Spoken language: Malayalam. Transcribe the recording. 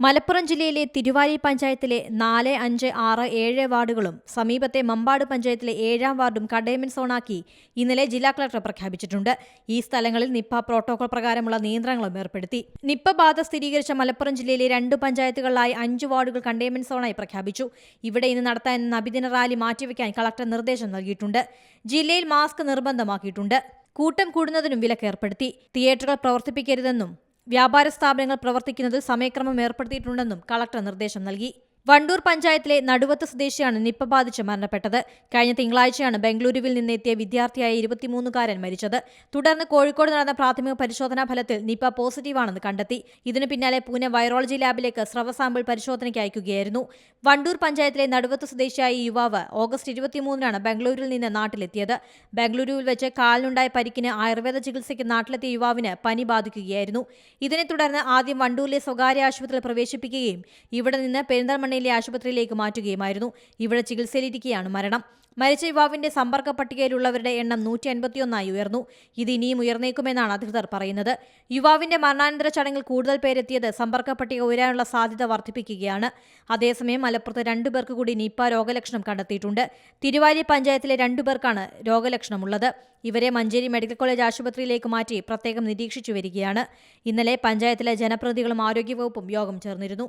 മലപ്പുറം ജില്ലയിലെ തിരുവാലി പഞ്ചായത്തിലെ നാല് അഞ്ച് ആറ് ഏഴ് വാർഡുകളും സമീപത്തെ മമ്പാട് പഞ്ചായത്തിലെ ഏഴാം വാർഡും കണ്ടെയ്ൻമെന്റ് സോണാക്കി ഇന്നലെ ജില്ലാ കളക്ടർ പ്രഖ്യാപിച്ചിട്ടുണ്ട്. ഈ സ്ഥലങ്ങളിൽ നിപ്പ പ്രോട്ടോകോൾ പ്രകാരമുള്ള നിയന്ത്രണങ്ങളും ഏർപ്പെടുത്തി. നിപ്പ ബാധ സ്ഥിരീകരിച്ച മലപ്പുറം ജില്ലയിലെ രണ്ട് പഞ്ചായത്തുകളിലായി അഞ്ച് വാർഡുകൾ കണ്ടെയ്ൻമെന്റ് സോണായി പ്രഖ്യാപിച്ചു. ഇവിടെ ഇന്ന് നടത്താൻ അഭിദിന റാലി മാറ്റിവെക്കാൻ കളക്ടർ നിർദ്ദേശം നൽകിയിട്ടുണ്ട്. ജില്ലയിൽ മാസ്ക് നിർബന്ധമാക്കിയിട്ടുണ്ട്. കൂട്ടം കൂടുന്നതിനും വിലക്കേർപ്പെടുത്തി തിയേറ്ററുകൾ പ്രവർത്തിപ്പിക്കരുതെന്നും വ്യാപാര സ്ഥാപനങ്ങൾ പ്രവർത്തിക്കുന്നതിൽ സമയക്രമം ഏർപ്പെടുത്തിയിട്ടുണ്ടെന്നും കളക്ടർ നിർദ്ദേശം നൽകി. വണ്ടൂർ പഞ്ചായത്തിലെ നടുവത്ത് സ്വദേശിയാണ് നിപ്പ ബാധിച്ച് മരണപ്പെട്ടത്. കഴിഞ്ഞ തിങ്കളാഴ്ചയാണ് ബംഗളൂരുവിൽ നിന്നെത്തിയ വിദ്യാർത്ഥിയായ ഇരുപത്തിമൂന്നുകാരൻ മരിച്ചത്. തുടർന്ന് കോഴിക്കോട് നടന്ന പ്രാഥമിക പരിശോധനാ ഫലത്തിൽ നിപ്പ പോസിറ്റീവാണെന്ന് കണ്ടെത്തി. ഇതിനു പിന്നാലെ പൂനെ വൈറോളജി ലാബിലേക്ക് സ്രവ സാമ്പിൾ പരിശോധനയ്ക്ക് അയക്കുകയായിരുന്നു. വണ്ടൂർ പഞ്ചായത്തിലെ നടുവത്ത് സ്വദേശിയായ യുവാവ് ഓഗസ്റ്റ് ഇരുപത്തിമൂന്നിനാണ് ബംഗളൂരുവിൽ നിന്ന് നാട്ടിലെത്തിയത്. ബംഗളൂരുവിൽ വെച്ച് കാലിനുണ്ടായ പരിക്കിന് ആയുർവേദ ചികിത്സയ്ക്ക് നാട്ടിലെത്തിയ യുവാവിന് പനി ബാധിക്കുകയായിരുന്നു. ഇതിനെ തുടർന്ന് ആദ്യം വണ്ടൂരിലെ സ്വകാര്യ ആശുപത്രിയിൽ പ്രവേശിപ്പിക്കുകയും ഇവിടെ നിന്ന് പെരിന്തൽമണ്ണയിലെ ആശുപത്രിയിലേക്ക് മാറ്റുകയുമായിരുന്നു. ഇവിടെ ചികിത്സയിലിരിക്കെയാണ് മരണം. മരിച്ച യുവാവിന്റെ സമ്പർക്ക പട്ടികയിലുള്ളവരുടെ എണ്ണം നൂറ്റി അൻപത്തിയൊന്നായി ഉയർന്നു. ഇത് ഇനിയും ഉയർന്നേക്കുമെന്നാണ് അധികൃതർ പറയുന്നത്. യുവാവിന്റെ മരണാനന്തര ചടങ്ങിൽ കൂടുതൽ പേരെത്തിയത് സമ്പർക്ക പട്ടിക ഉയരാനുള്ള സാധ്യത വർദ്ധിപ്പിക്കുകയാണ്. അതേസമയം മലപ്പുറത്ത് രണ്ടു പേർക്ക് കൂടി നിപ്പ രോഗലക്ഷണം കണ്ടെത്തിയിട്ടുണ്ട്. തിരുവാലി പഞ്ചായത്തിലെ രണ്ടുപേർക്കാണ് രോഗലക്ഷണമുള്ളത്. ഇവരെ മഞ്ചേരി മെഡിക്കൽ കോളേജ് ആശുപത്രിയിലേക്ക് മാറ്റി പ്രത്യേകം നിരീക്ഷിച്ചു വരികയാണ്. ഇന്നലെ പഞ്ചായത്തിലെ ജനപ്രതിനിധികളും ആരോഗ്യവകുപ്പും യോഗം ചേർന്നിരുന്നു.